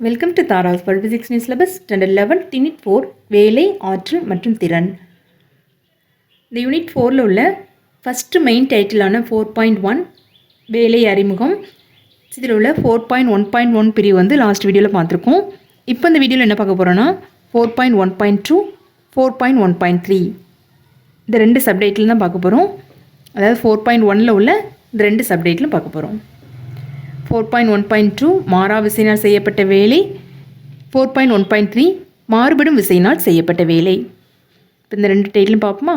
Welcome to தாராஸ் பல் physics new syllabus standard eleven unit four வேலை ஆற்றல் மற்றும் திறன். இந்த யூனிட் ஃபோரில் உள்ள ஃபஸ்ட்டு மெயின் டைட்டிலான ஃபோர் பாயிண்ட் ஒன் வேலை அறிமுகம். இதில் உள்ள four point one point one பிரிவு வந்து லாஸ்ட் வீடியோவில் பார்த்துருக்கோம். இப்போ இந்த வீடியோவில் என்ன பார்க்க போகிறோன்னா four point one point two four point one point three இந்த ரெண்டு சப்டைட்டில் தான் பார்க்க போகிறோம் அதாவது ஃபோர் பாயிண்ட் ஒனில் உள்ள இந்த ரெண்டு சப்டைட்டிலும் பார்க்க போகிறோம் four point one point two மாறா விசையினால் செய்யப்பட்ட வேலை. Four point one point three மாறுபடும் விசையினால் செய்யப்பட்ட வேலை. இப்போ இந்த ரெண்டு டைட்டிலும் பார்ப்போமா?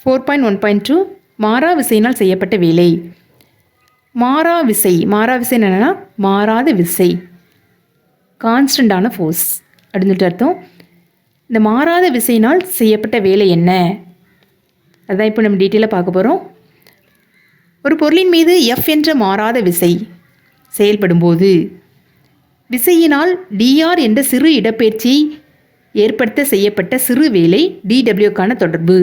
Four point one point two மாறா விசையினால் செய்யப்பட்ட வேலை. மாறா விசை மாறா விசை என்னென்னா மாறாத விசை. கான்ஸ்டண்ட்டான ஃபோர்ஸ் அப்படின்னு சொல்லிட்டு அர்த்தம். இந்த மாறாத விசையினால் செய்யப்பட்ட வேலை என்ன? அதான் இப்போ நம்ம டீட்டெயிலாக பார்க்க போகிறோம் ஒரு பொருளின் மீது எஃப் என்ற மாறாத விசை. செயல்படும்போது விசையினால் டிஆர் என்ற சிறு இடப்பெயர்ச்சியை ஏற்படுத்த செய்யப்பட்ட சிறு வேலை டிடபிள்யூக்கான தொடர்பு.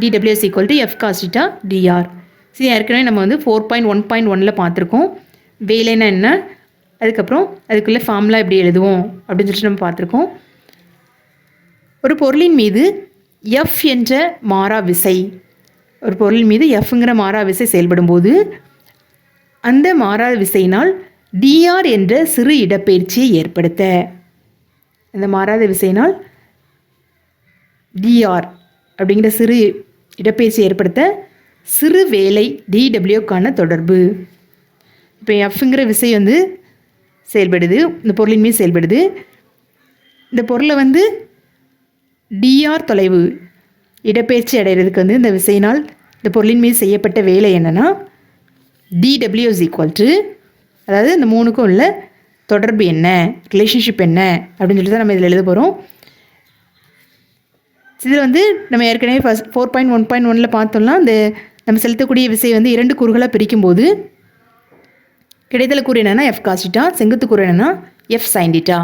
DW equal to F cos theta DR சரி ஏற்கனவே நம்ம வந்து ஃபோர் பாயிண்ட் ஒன் பாயிண்ட் ஒனில் பார்த்துருக்கோம். வேலைன்னா என்ன? அதுக்கப்புறம் அதுக்குள்ளே ஃபார்முலா எப்படி எழுதுவோம்? அப்படின்னு சொல்லிட்டு நம்ம பார்த்துருக்கோம். ஒரு பொருளின் மீது எஃப் என்ற மாறா விசை ஒரு பொருள் மீது எஃப்ங்கிற மாறா விசை செயல்படும் போது அந்த மாறா விசையினால் டிஆர் என்ற சிறு இடப்பெயர்ச்சியை ஏற்படுத்த. அந்த மாறாத விசையினால் டிஆர் அப்படிங்கிற சிறு இடப்பெயர்ச்சி ஏற்படுத்த சிறு வேலை டிடபிள்யூக்கான தொடர்பு. இப்போ எஃப்ங்கிற விசை வந்து செயல்படுது இந்த பொருளின் மீது செயல்படுது. இந்த பொருளை வந்து டிஆர் தொலைவு இடப்பெயர்ச்சி அடைகிறதுக்கு வந்து இந்த விசையினால் இந்த பொருளின் மீது செய்யப்பட்ட வேலை என்னென்னா டிடபிள்யூ இஸ் ஈக்குவல் டு அதாவது இந்த மூணுக்கும் உள்ள தொடர்பு என்ன ரிலேஷன்ஷிப் என்ன அப்படின்னு சொல்லிட்டு தான் நம்ம இதில் எழுத போகிறோம் இதில் வந்து நம்ம ஏற்கனவே first four point one point ஒனில் பார்த்தோம்னா இந்த நம்ம செலுத்தக்கூடிய விசை வந்து இரண்டு கூறுகளாக பிரிக்கும்போது கிடைத்தல கூறு என்னென்னா எஃப் காஸ்டிட்டா செங்குத்து கூறு என்னென்னா எஃப் சைன்டிட்டா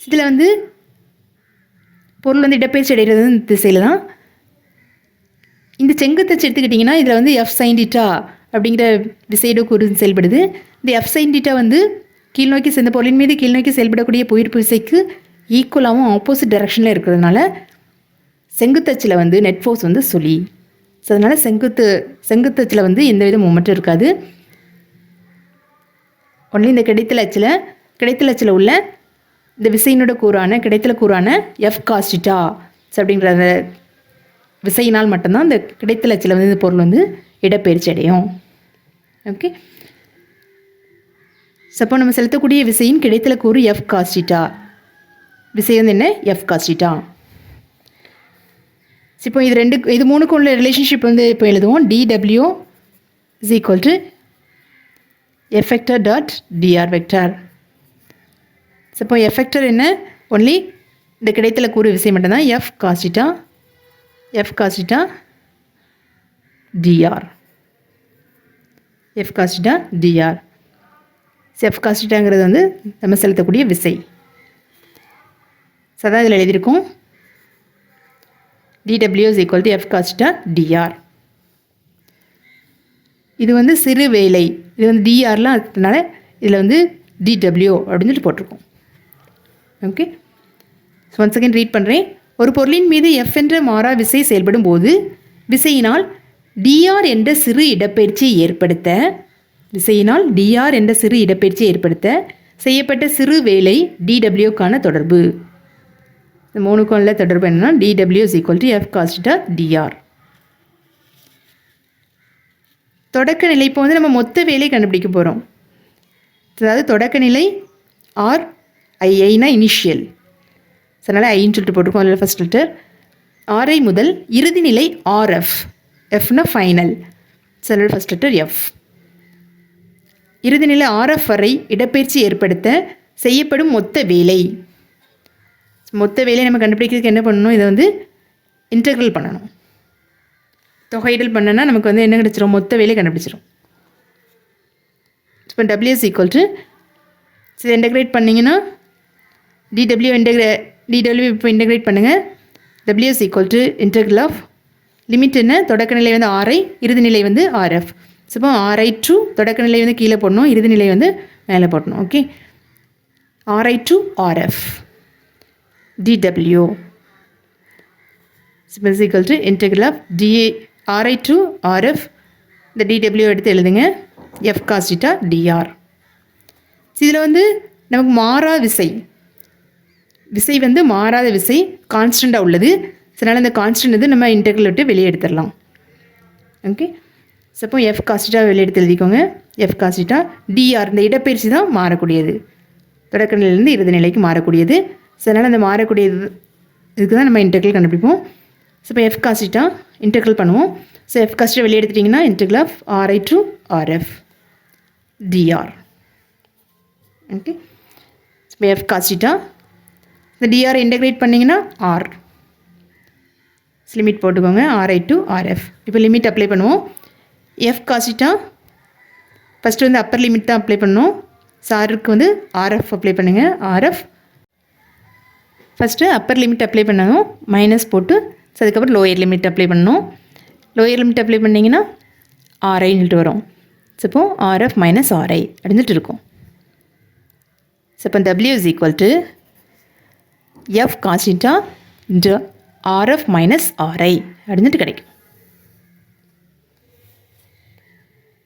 இதில் வந்து பொருள் வந்து இடப்பெயர்ச்சி அடைகிறது இந்த திசையில் தான். இந்த செங்குத்தச்சு எடுத்துக்கிட்டிங்கன்னா இதில் வந்து எஃப் சைன்டிட்டா அப்படிங்கிற விசையோட கூறு செயல்படுது. இந்த எஃப் சைன்டிட்டா வந்து கீழ்நோக்கி சேர்ந்த பொருளின் மீது கீழ்நோக்கி செயல்படக்கூடிய புயிர்ப்பு விசைக்கு ஈக்குவலாகவும் ஆப்போசிட் டைரக்ஷனில் இருக்கிறதுனால செங்குத்தச்சில் வந்து நெட் ஃபோர்ஸ் வந்து சுழி. ஸோ அதனால் செங்குத்து செங்குத்தச்சில் வந்து எந்த வித மூமெண்ட்டும் இருக்காது. ஒன்லி இந்த கிடைத்தல் அச்சில் அச்சில் உள்ள இந்த விசையினோட கூறான கிடைத்தல கூறான எஃப் காஸ்டிட்டா அப்படிங்கிற அந்த விசையினால் மட்டும்தான் இந்த கிடைத்தல அச்சில் வந்து இந்த பொருள் வந்து இடப்பெயர்ச்சி அடையும். ஓகே சப்போ நம்ம செலுத்தக்கூடிய விசையின் கிடைத்தல கூறு எஃப் காஸ்டிட்டா விசை வந்து என்ன? எஃப் காஸ்டிட்டா இப்போ இது ரெண்டு இது மூணுக்கும் உள்ள ரிலேஷன்ஷிப் வந்து இப்போ எழுதுவோம். DW is equal to F vector dot DR vector இப்போ எஃபெக்டர் என்ன? ஒன்லி இந்த கிடைத்தல கூறு விசை மட்டும்தான். F cos theta F cos theta DR F cos theta DR F காசிட்டாங்கிறது வந்து நம்ம செலுத்தக்கூடிய விசை. ஸோ அதான் இதில் எழுதியிருக்கோம். DW is equal to F cos theta DR இது வந்து சிறு வேலை. இது வந்து டிஆர்லாம் அதனால இதில் வந்து டிடபிள்யூ அப்படின்னு சொல்லிட்டு போட்டிருக்கோம். Okay so one second read பண்ணுறேன் ஒரு பொருளின் மீது எஃப் என்ற மாறா விசை செயல்படும் போது விசையினால் டிஆர் என்ற சிறு இடப்பெயர்ச்சியை ஏற்படுத்த விசையினால் டிஆர் என்ற சிறு இடப்பெயர்ச்சியை ஏற்படுத்த செய்யப்பட்ட சிறு வேலை டிடபிள்யூக்கான தொடர்பு. இந்த மூணுக்கும் தொடர்பு என்னென்னா DW is equal to F cos theta DR தொடக்க நிலை இப்போ வந்து நம்ம மொத்த வேலை கண்டுபிடிக்க போகிறோம் அதாவது தொடக்க நிலை ஆர் ஐஐனா இனிஷியல் அதனால் ஐன்னு சொல்லிட்டு போட்டிருக்கோம். அதில் ஃபஸ்ட் லெட்டர் ஆர்ஐ முதல் இறுதி நிலை ஆர்எஃப் எஃப்னா ஃபைனல் சில ஃபஸ்ட் லெட்டர் எஃப் இறுதி நிலை ஆர்எஃப் வரை இடப்பெயர்ச்சி ஏற்படுத்த செய்யப்படும் மொத்த வேலை. மொத்த வேலையை நம்ம கண்டுபிடிக்கிறதுக்கு என்ன பண்ணணும்? இதை வந்து இன்டெக்ரல் பண்ணணும். தொகையிடல் பண்ணனா நமக்கு வந்து என்ன கிடச்சிரும்? மொத்த வேலையை கண்டுபிடிச்சிரும். இப்போ டபிள்யூஎஸ் ஈக்குவல் டு இதை இன்டெகிரேட் பண்ணிங்கன்னா டிடபிள்யூ இன்டெகிரே டிடபிள்யூ இப்போ இன்டகிரேட் பண்ணுங்கள் WS equal to integral of limit என்ன? தொடக்க நிலை வந்து ஆர்ஐ இறுதி நிலை வந்து ஆர்எஃப் ஸோ இப்போ ஆர்ஐ டூ தொடக்க நிலை வந்து கீழே போடணும் இறுதி நிலை வந்து மேலே போடணும் okay RI to RF DW is equal to integral of DA RI to RF இந்த டிடபிள்யூ எடுத்து எழுதுங்க. எஃப் காஸ்டிட்டா டிஆர் இதில் வந்து நமக்கு மாறா விசை விசை வந்து மாறாத விசை கான்ஸ்டண்ட்டாக உள்ளது. அதனால் அந்த கான்ஸ்டன்ட் வந்து நம்ம இன்டர்கல் விட்டு வெளியே எடுத்துடலாம் ஓகே சப்போ எஃப் காஸ்டிட்டா வெளியே எடுத்து எழுதிக்கோங்க. எஃப் காஸ்டிட்டா டிஆர் இந்த இடப்பயிற்சி தான் மாறக்கூடியது. தொடக்க நிலையிலேருந்து இறுதி நிலைக்கு மாறக்கூடியது. ஸோ அதனால் அந்த மாறக்கூடியது இதுக்கு தான் நம்ம இன்டர்கல் கண்டுபிடிப்போம். ஸோ இப்போ எஃப் காஸ்டிட்டா இன்டர்கல் பண்ணுவோம். ஸோ எஃப் காஸ்டிட்டா வெளியே எடுத்துட்டிங்கன்னா integral of RI to RF DR okay இப்போ எஃப் காஸ்டிட்டா இந்த டிஆர் இன்டகிரேட் பண்ணிங்கன்னா ஆர் லிமிட் போட்டுக்கோங்க. ஆர்ஐ டு ஆர்எஃப் இப்போ லிமிட் அப்ளை பண்ணுவோம். எஃப் காசிட்டா ஃபஸ்ட்டு வந்து அப்பர் லிமிட் தான் அப்ளை பண்ணோம் சாருக்கு வந்து ஆர்எஃப் அப்ளை பண்ணுங்கள் RF first upper limit apply பண்ணணும். மைனஸ் போட்டு ஸோ அதுக்கப்புறம் லோயர் லிமிட் அப்ளை பண்ணணும். லோயர் லிமிட் அப்ளை பண்ணிங்கன்னா ஆர்ஐன்ட்டு வரும். ஸோ இப்போ ஆர்எஃப் மைனஸ் ஆர்ஐ அப்படின்ட்டு இருக்கும். ஸோ இப்போ W is equal to F cos theta into RF minus RI அப்படின்ட்டு கிடைக்கும்.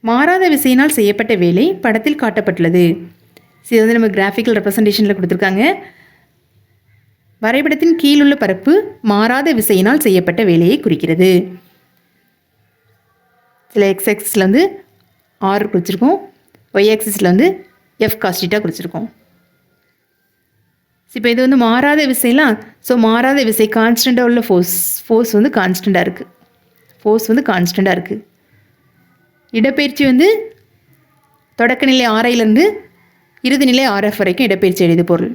மாறாத விசையினால் செய்யப்பட்ட வேலை படத்தில் காட்டப்பட்டுள்ளது. இது வந்து நம்ம கிராஃபிக்கல் ரெப்ரசன்டேஷனில் கொடுத்துருக்காங்க. வரைபடத்தின் கீழுள்ள பரப்பு மாறாத விசையினால் செய்யப்பட்ட வேலையை குறிக்கிறது. சில எக்ஸ் எக்ஸில் வந்து ஆர் குறிச்சிருக்கோம் ஒய் எக்ஸிஸில் வந்து எஃப் காஸ்டிட்டாக குறிச்சிருக்கோம் இப்போ இது வந்து மாறாத விசைலாம் ஸோ மாறாத விசை கான்ஸ்டண்ட்டாக உள்ள ஃபோர்ஸ் ஃபோர்ஸ் வந்து கான்ஸ்டண்ட்டாக இருக்குது ஃபோர்ஸ் வந்து கான்ஸ்டண்ட்டாக இருக்குது இடப்பெயர்ச்சி வந்து தொடக்க நிலை ஆரையிலேருந்து இறுதிநிலை ஆர்எஃப் வரைக்கும் இடப்பெயர்ச்சி அடையுது பொருள்.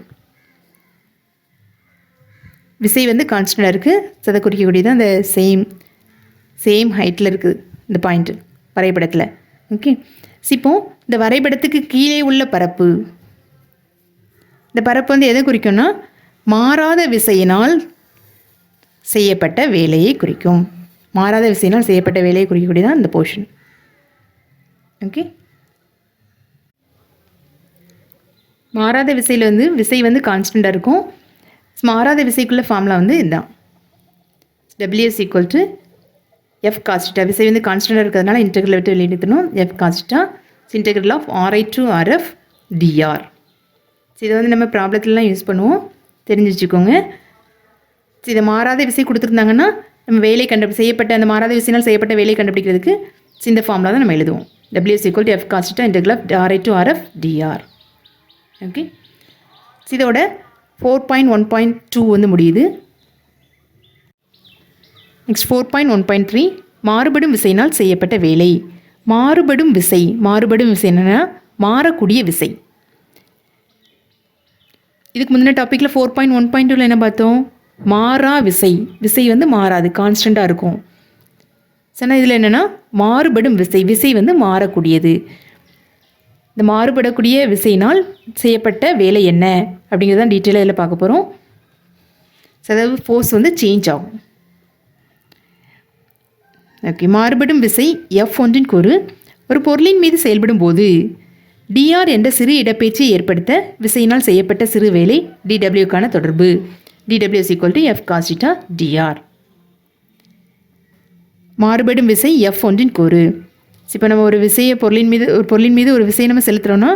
விசை வந்து கான்ஸ்டண்ட்டாக இருக்குது சதை குறிக்கக்கூடியது அந்த சேம் சேம் ஹைட்டில் இருக்குது இந்த பாயிண்ட்டு வரைபடத்தில். ஓகே இப்போ இந்த வரைபடத்துக்கு கீழே உள்ள பரப்பு இந்த பரப்பு வந்து எதை குறிக்கும்னா? மாறாத விசையினால் செய்யப்பட்ட வேலையை குறிக்கும். மாறாத விசையினால் செய்யப்பட்ட வேலையை குறிக்கக்கூடியதான் இந்த போர்ஷன் ஓகே மாறாத விசையில் வந்து விசை வந்து கான்ஸ்டண்ட்டாக இருக்கும். மாறாத விசைக்குள்ள ஃபார்முலா வந்து இதுதான். WS equal to F cos theta விசை வந்து கான்ஸ்டண்ட்டாக இருக்கிறதுனால இன்டெகிரல் விட்டு வெளியிடணும் F cos theta integral of RI to RF DR இதை வந்து நம்ம ப்ராப்ளத்துலலாம் யூஸ் பண்ணுவோம். தெரிஞ்சு வச்சுக்கோங்க இதை மாறாத விசை கொடுத்துருந்தாங்கன்னா நம்ம வேலை கண்டு செய்யப்பட்ட அந்த மாறாத விசைனால் செய்யப்பட்ட வேலை கண்டுபிடிக்கிறதுக்கு இந்த ஃபார்மில் தான் நம்ம எழுதுவோம். WS equal to F cos theta integral of RI to RF DR okay இதோட four point one point two வந்து முடியுது. Next four point one point three மாறுபடும் விசையினால் செய்யப்பட்ட வேலை. மாறுபடும் விசை மாறுபடும் விசை என்னென்னா மாறக்கூடிய விசை. இதுக்கு முந்தின டாப்பிக்கில் ஃபோர் பாயிண்ட் ஒன் பாயிண்ட் டூவில் என்ன பார்த்தோம்? மாறா விசை. விசை வந்து மாறாது கான்ஸ்டண்ட்டாக இருக்கும். சரி இதில் என்னென்னா மாறுபடும் விசை. விசை வந்து மாறக்கூடியது. இந்த மாறுபடக்கூடிய விசையினால் செய்யப்பட்ட வேலை என்ன? அப்படிங்கிறது தான் டீட்டெயிலாக இதில் பார்க்க போகிறோம் அதாவது ஃபோர்ஸ் வந்து சேஞ்ச் ஆகும். ஓகே மாறுபடும் விசை எஃப் ஒன்றின் கூறு ஒரு பொருளின் மீது செயல்படும் போது டிஆர் என்ற சிறு இடப்பெயர்ச்சியை ஏற்படுத்த விசையினால் செய்யப்பட்ட சிறு வேலை டிடபிள்யூக்கான தொடர்பு. DW equal to F cos theta DR மாறுபடும் விசை எஃப் ஒன்றின் கூறு. இப்போ நம்ம ஒரு விசையை பொருளின் மீது ஒரு பொருளின் மீது ஒரு விசையை நம்ம செலுத்துகிறோன்னா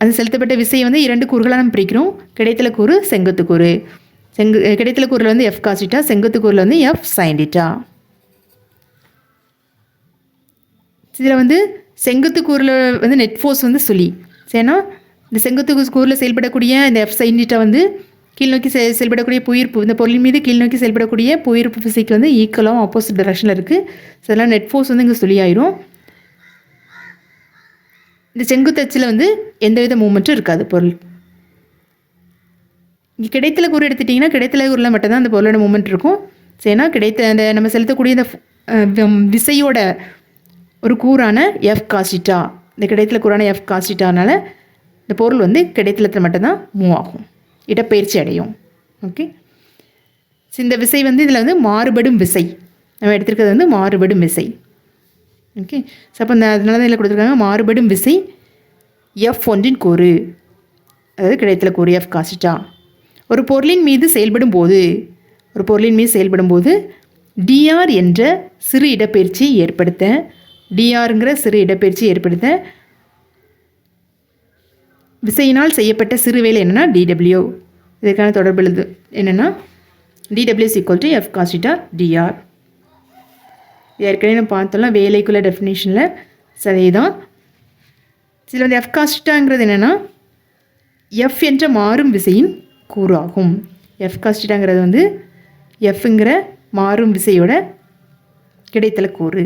அது செலுத்தப்பட்ட விசையை வந்து இரண்டு கூறுகளாக நம்ம பிரிக்கிறோம். கிடைத்தல கூறு செங்குத்து கூறு. செங்கு கிடைத்தல கூறில் வந்து எஃப் காசிட்டா செங்குத்து கூறில் வந்து எஃப் சைண்டிட்டா இதில் வந்து செங்குத்து கூறில் வந்து நெட் ஃபோர்ஸ் வந்து சுழி. ஏன்னா இந்த செங்குத்து கூறில் செயல்படக்கூடிய இந்த எஃப் சைன்டிட்டா வந்து கீழ்நோக்கி செ செயல்படக்கூடிய புயிர்ப்பு இந்த பொருளின் மீது கீழ்நோக்கி செயல்படக்கூடிய புயிர்ப்பு ஃபிசிக் வந்து ஈக்குவலாகவும் ஆப்போசிட் டைரக்ஷனில் இருக்குது ஸோ அதெல்லாம் நெட் ஃபோர்ஸ் வந்து இங்கே சுழியாயிரும். இந்த செங்குத்தச்சில் வந்து எந்தவித மூமெண்ட்டும் இருக்காது பொருள். இங்கே கிடைத்தல கூறு எடுத்துட்டிங்கன்னா கிடைத்தல கூறில் மட்டும்தான் அந்த பொருளோட மூமெண்ட் இருக்கும். சரினா கிடைத்த அந்த நம்ம செலுத்தக்கூடிய இந்த விசையோட ஒரு கூறான எஃப் காசிட்டா இந்த கிடைத்தல கூறான எஃப் காசிட்டானால இந்த பொருள் வந்து கிடைத்தலத்தில் மட்டும்தான் மூவ் ஆகும். இடப்பெயர்ச்சி அடையும். ஓகே இந்த விசை வந்து இதில் வந்து மாறுபடும் விசை. நம்ம எடுத்திருக்கிறது வந்து மாறுபடும் விசை. ஓகே ஸோ அப்போ இந்த அதனால தான் இதில் கொடுத்துருக்காங்க மாறுபடும் விசை எஃப் ஒன்றின் கூறு. அதாவது கிடைத்தல கூறு எஃப் காசிட்டா ஒரு பொருளின் மீது செயல்படும் போது ஒரு பொருளின் மீது செயல்படும் போது டிஆர் என்ற சிறு இடப்பெயர்ச்சியை ஏற்படுத்த டிஆருங்கிற சிறு இடப்பெயர்ச்சி ஏற்படுத்த விசையினால் செய்யப்பட்ட சிறு வேலை என்னென்னா டிடபிள்யூ இதற்கான தொடர்பு எழுது. என்னென்னா DWS equal to F cos theta DR ஏற்கனவே நம்ம பார்த்தோம்னா வேலைக்குள்ள டெஃபினேஷனில் சரி தான் வந்து எஃப் காஸ்டிட்டாங்கிறது என்னென்னா எஃப் என்ற மாறும் விசையின் கூறு ஆகும் எஃப் காஸ்டிட்டாங்கிறது வந்து எஃப்ங்கிற மாறும் விசையோட கிடைத்தல கூறு.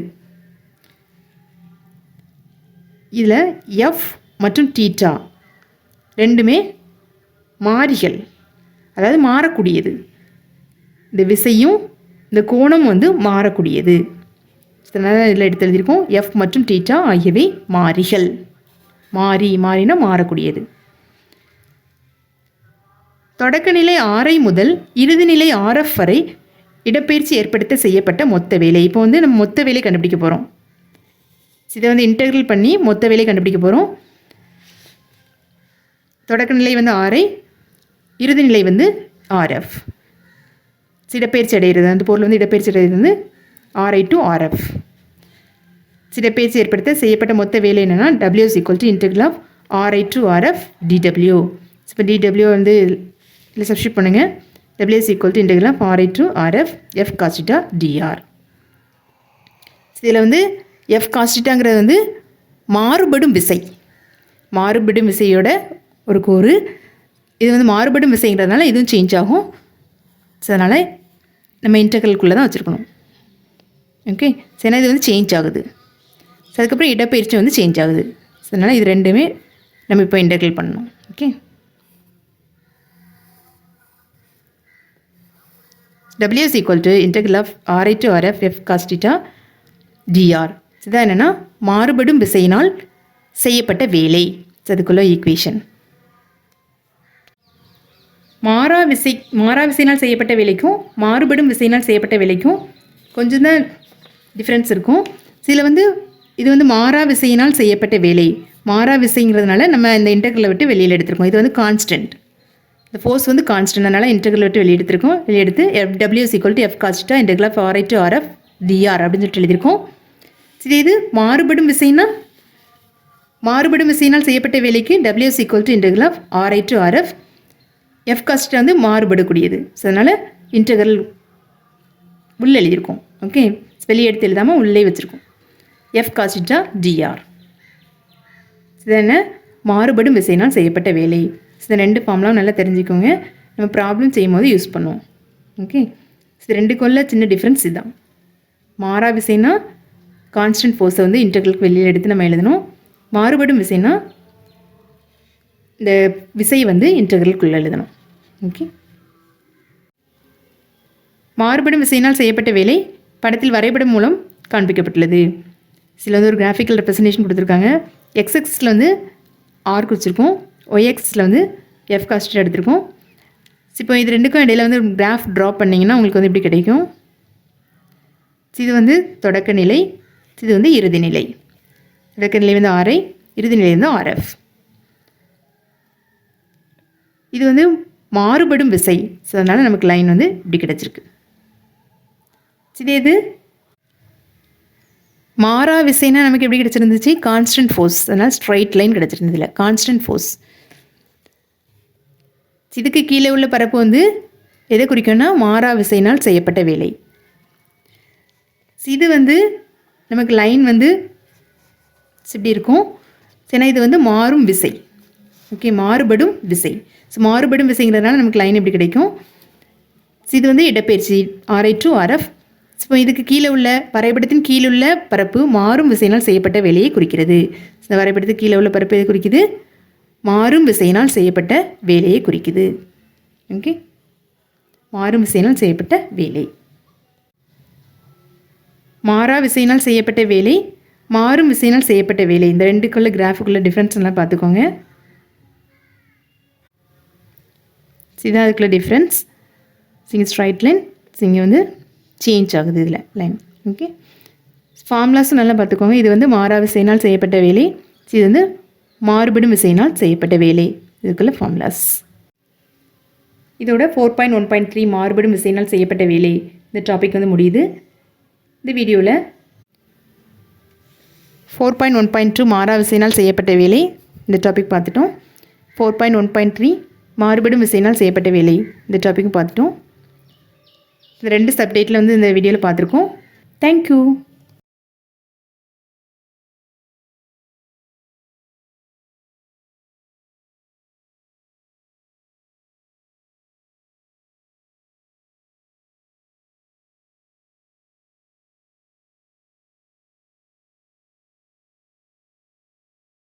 இதில் எஃப் மற்றும் டீட்டா ரெண்டுமே மாறிகள். அதாவது மாறக்கூடியது. இந்த விசையும் இந்த கோணம் வந்து மாறக்கூடியது. அதனால் இதில் எடுத்து எழுதியிருக்கோம். எஃப் மற்றும் டீட்டா ஆகியவை மாறிகள். மாறி மாறினா மாறக்கூடியது. தொடக்கநிலை ஆரை முதல் இறுதிநிலை ஆர்எஃப் வரை இடப்பெயர்ச்சி ஏற்படுத்த செய்யப்பட்ட மொத்த வேலை. இப்போ வந்து நம்ம மொத்த வேலை கண்டுபிடிக்க போகிறோம். இதை வந்து இன்டெக்ரல் பண்ணி மொத்த வேலையை கண்டுபிடிக்க போகிறோம் தொடக்கநிலை வந்து ஆரை இறுதிநிலை வந்து ஆர்எஃப். இடப்பெயர்ச்சி அடைகிறது. அந்த பொருள் வந்து இடப்பெயர்ச்சி அடைகிறது வந்து ஆர்ஐ டு ஆர்எஃப். இடப்பெயர்ச்சி ஏற்படுத்த செய்யப்பட்ட மொத்த வேலை என்னென்னா W is equal to integral of RI to RF DW இப்போ டிடபிள்யூ வந்து இல்லை சப்ஸ்டியூட் பண்ணுங்கள் WS equal to integral of RI to RF F cos theta DR இதில் வந்து எஃப் காஸ்டிட்டாங்கிறது வந்து மாறுபடும் விசை. மாறுபடும் விசையோட ஒரு கூறு. இது வந்து மாறுபடும் விசைங்கிறதுனால இதுவும் சேஞ்ச் ஆகும். ஸோ அதனால் நம்ம இன்டர்கல்குள்ளே தான் வச்சுருக்கணும். ஓகே சரி இது வந்து சேஞ்ச் ஆகுது. ஸோ அதுக்கப்புறம் இடப்பயிற்சி வந்து சேஞ்ச் ஆகுது. ஸோ அதனால் இது ரெண்டுமே நம்ம இப்போ இன்டர்கல் பண்ணணும். Okay W is equal to integral of RI to RF F cos theta DR இதுதான் என்னென்னா மாறுபடும் விசையினால் செய்யப்பட்ட வேலை. அதுக்குள்ள ஈக்குவேஷன் மாறா விசை மாறா விசையினால் செய்யப்பட்ட வேலைக்கும் மாறுபடும் விசையினால் செய்யப்பட்ட வேலைக்கும் கொஞ்சம் தான் டிஃப்ரென்ஸ் இருக்கும். சில வந்து இது வந்து மாறா விசையினால் செய்யப்பட்ட வேலை. மாறா விசைங்கிறதுனால நம்ம இந்த இன்டர்கலை விட்டு வெளியில் எடுத்திருக்கோம். இது வந்து கான்ஸ்டன்ட் இந்த ஃபோர்ஸ் வந்து கான்ஸ்டன்ட் அதனால் இன்டர்கல் விட்டு வெளியே எடுத்திருக்கோம். வெளியே எடுத்து F WS equal to F cos theta integral of RI to RF DR அப்படின்னு சொல்லிட்டு எழுதியிருக்கோம். சரி இது மாறுபடும் விசைனா மாறுபடும் விசையினால் செய்யப்பட்ட வேலைக்கு W equal to integral of RI to RF F cos வந்து மாறுபடக்கூடியது. ஸோ அதனால் இன்டகரல் உள்ளே எழுதியிருக்கோம். ஓகே வெளியே எடுத்து எழுதாமல் உள்ளே வச்சுருக்கோம். எஃப் காஸ்டா டிஆர் இதென்ன மாறுபடும் விசையினால் செய்யப்பட்ட வேலை. இந்த ரெண்டு ஃபார்ம்லாம் நல்லா தெரிஞ்சுக்கோங்க. நம்ம ப்ராப்ளம் செய்யும் போது யூஸ் பண்ணுவோம். ஓகே இது ரெண்டுக்குள்ள சின்ன டிஃப்ரென்ஸ் இதுதான். மாறா விசைனா கான்ஸ்டன்ட் ஃபோர்ஸை வந்து இன்டர்கலுக்கு வெளியில் எடுத்து நம்ம எழுதணும். மாறுபடும் விசைனா இந்த விசையை வந்து இன்டர்கலுக்குள்ளே எழுதணும். ஓகே மாறுபடும் விசையினால் செய்யப்பட்ட வேலை படத்தில் வரைபடம் மூலம் காண்பிக்கப்பட்டுள்ளது. சில வந்து ஒரு கிராஃபிக்கல் ரெப்ரசன்டேஷன் கொடுத்துருக்காங்க. எக்ஸ்எக்ஸில் வந்து ஆர் குறிச்சிருக்கோம் ஒய்எக்ஸில் வந்து எஃப் காஸ்ட் எடுத்திருக்கோம். இப்போ இது ரெண்டுக்கும் இடையில் வந்து கிராஃப் ட்ரா பண்ணிங்கன்னா உங்களுக்கு வந்து எப்படி கிடைக்கும். இது வந்து தொடக்க நிலை. இது வந்து இறுதி நிலை. தொடக்க நிலை வந்து ஆர்ஐ இறுதி நிலை வந்து ஆர்எஃப் இது வந்து மாறுபடும் விசை. ஸோ அதனால் நமக்கு லைன் வந்து இப்படி கிடச்சிருக்கு. இதே இது மாறா விசைனா நமக்கு எப்படி கிடச்சிருந்துச்சு? கான்ஸ்டன்ட் ஃபோர்ஸ் அதனால் ஸ்ட்ரைட் லைன் கிடச்சிருந்ததில்ல கான்ஸ்டன்ட் ஃபோர்ஸ் இதுக்கு கீழே உள்ள பரப்பு வந்து எதை குறிக்கும்னா மாறா விசையினால் செய்யப்பட்ட வேலை. இது வந்து நமக்கு லைன் வந்து இப்படி இருக்கும்? ஏன்னா இது வந்து மாறும் விசை. ஓகே மாறுபடும் விசை. ஸோ மாறுபடும் விசைங்கிறதுனால நமக்கு லைன் எப்படி கிடைக்கும்? இது வந்து இடப்பெயர்ச்சி ஆர்ஐ டு ஆர்எஃப் இப்போ இதுக்கு கீழே உள்ள வரைபடத்தின் கீழே உள்ள பரப்பு மாறும் விசையினால் செய்யப்பட்ட வேலையை குறிக்கிறது. இந்த வரைபடத்துக்கு கீழே உள்ள பரப்பு எது குறிக்குது? மாறும் விசையினால் செய்யப்பட்ட வேலையை குறிக்குது. ஓகே மாறும் விசையினால் செய்யப்பட்ட வேலை. மாறா விசையினால் செய்யப்பட்ட வேலை மாறும் விசையினால் செய்யப்பட்ட வேலை. இந்த ரெண்டுக்குள்ள கிராஃபுக்குள்ள டிஃப்ரென்ஸ் எல்லாம் பார்த்துக்கோங்க. இதான் அதுக்குள்ள டிஃப்ரென்ஸ் இங்கே ஸ்ட்ரைட் லைன் சிங்க வந்து சேஞ்ச் ஆகுது இதில் லைன் ஓகே ஃபார்முலாஸும் நல்லா பார்த்துக்கோங்க. இது வந்து மாறா விசையினால் செய்யப்பட்ட வேலை. இது வந்து மாறுபடும் விசையினால் செய்யப்பட்ட வேலை. இதுக்குள்ள ஃபார்முலாஸ் இதோட four point one point three மாறுபடும் விசையினால் செய்யப்பட்ட வேலை. இந்த டாபிக் வந்து முடியுது. இந்த வீடியோவில் four point one point two மாறா விசையினால் செய்யப்பட்ட வேலை. இந்த டாபிக் பார்த்துட்டோம். Four point one point three மாறுபடும் விசையினால் செய்யப்பட்ட வேலை. இந்த டாப்பிக்கும் பார்த்துட்டோம். இந்த ரெண்டு சப்டேட்டில் வந்து இந்த வீடியோவில் பார்த்துருக்கோம். தேங்க்யூ